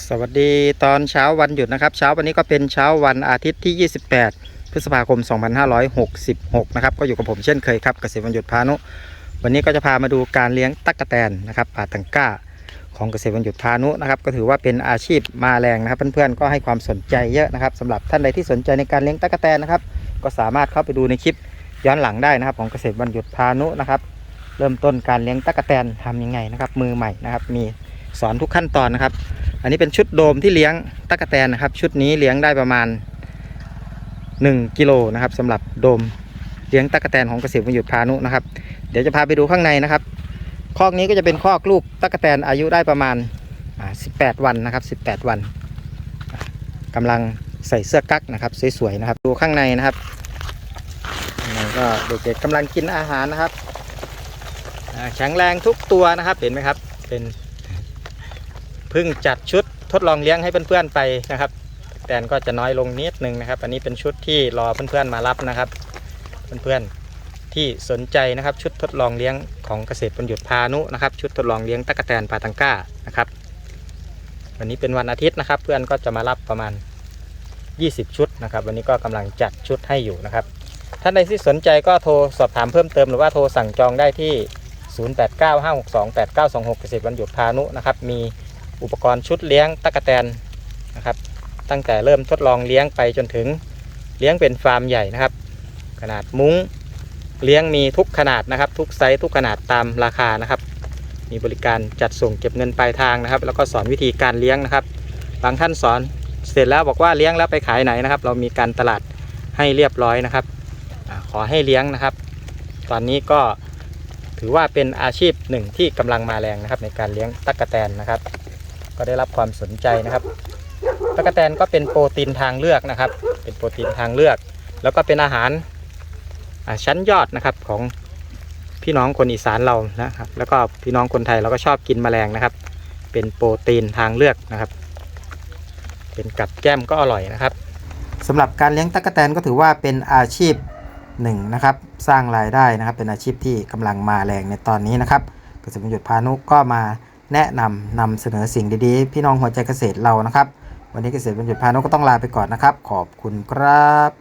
สวัสดีตอนเช้าวันหยุดนะครับ เช้าวันนี้ก็เป็นเช้าวันอาทิตย์ที่ 28 พฤษภาคม 2566 นะครับ ก็อยู่กับผมเช่นเคยครับเกษตรวันหยุดพานุ วันนี้ก็จะพามาดูการเลี้ยงตั๊กแตนนะครับป่าตังก้า ของเกษตรวันหยุดพานุนะครับ ก็ถือว่าเป็นอาชีพมาแรงนะครับ เพื่อนๆก็ให้ความสนใจเยอะนะครับสำหรับท่านใดที่สนใจในการเลี้ยงตั๊กแตนนะครับ ก็สามารถเข้าไปดูในคลิปย้อนหลังได้นะครับ ของเกษตรวันหยุดพานุนะครับ เริ่มต้นการเลี้ยงตั๊กแตนทำยังไงนะครับ มือใหม่นะครับ มีสอนทุกขั้นตอนนะครับ อันนี้เป็นชุดโดมที่เลี้ยงตั๊กแตนนะครับ ชุดนี้เลี้ยงได้ประมาณ 1กิโลนะครับสำหรับโดมเลี้ยงตั๊กแตนของเกษตรวันหยุดพานุนะครับ เดี๋ยวจะพาไปดูข้างในนะครับคอกนี้ก็จะเป็นคอกลูกตั๊กแตนอายุได้ประมาณ 18 วันนะครับ 18 วันอ่ากำลังใส่เสื้อกั๊กนะครับสวยๆนะครับ ดูข้างในนะครับก็เด็กๆกำลังกินอาหารนะครับแข็งแรงทุกตัวนะครับเห็นไหมครับ เป็น เพิ่งจัดชุดทดลองเลี้ยงให้เพื่อนๆไปนะครับ แตนก็จะน้อยลงนิดนึงนะครับ อันนี้เป็นชุดที่รอเพื่อนๆมารับนะครับ เพื่อนๆที่สนใจนะครับชุดทดลองเลี้ยงของเกษตรปัญญุดพานุนะครับ ชุดทดลองเลี้ยงตั๊กแตนปาตังก้านะครับ วันนี้เป็นวันอาทิตย์นะครับ เพื่อนก็จะมารับประมาณ 20 ชุดนะครับ วันนี้ก็กำลังจัดชุดให้อยู่นะครับท่านใดที่สนใจก็โทรสอบถามเพิ่มเติมหรือว่าโทรสั่งจองได้ที่ 0895628926เกษตรวันหยุดพานุนะครับ มี อุปกรณ์ชุดเลี้ยงตั๊กแตนนะครับ ตั้งแต่เริ่มทดลองเลี้ยงไปจนถึงเลี้ยงเป็นฟาร์มใหญ่นะครับ ขนาดมุ้งเลี้ยงมีทุกขนาดนะครับ ทุกไซส์ทุกขนาดตามราคานะครับ มีบริการจัดส่งเก็บเงินปลายทางนะครับ แล้วก็สอนวิธีการเลี้ยงนะครับบางท่านสอนเสร็จแล้วบอกว่าเลี้ยงแล้วไปขายไหนนะครับ เรามีการตลาดให้เรียบร้อยนะครับขอให้เลี้ยงนะครับ ตอนนี้ก็ถือว่าเป็นอาชีพหนึ่งที่กำลังมาแรงนะครับ ในการเลี้ยงตั๊กแตนนะครับ ก็ได้รับความสนใจนะครับตะกแตนก็เป็นโปรตีนทางเลือกนะครับ เป็นโปรตีนทางเลือก แล้วก็เป็นอาหารชั้นยอดนะครับของพี่น้องคนอีสานเรานะครับ แล้วก็พี่น้องคนไทยเราก็ชอบกินแมลงนะครับ เป็นโปรตีนทางเลือกนะครับ เป็นกับแก้มก็อร่อยนะครับสำหรับการเลี้ยงตั๊กแตนก็ถือว่าเป็นอาชีพหนึ่งนะครับ สร้างรายได้นะครับ เป็นอาชีพที่กำลังมาแรงในตอนนี้นะครับเกษตรประยุทธ์พานุก็มา แนะนำนำเสนอสิ่งดีๆ พี่น้องหัวใจเกษตรเรานะครับ วันนี้เกษตรบรรยุทธ์พานุก็ต้องลาไปก่อนนะครับ ขอบคุณครับ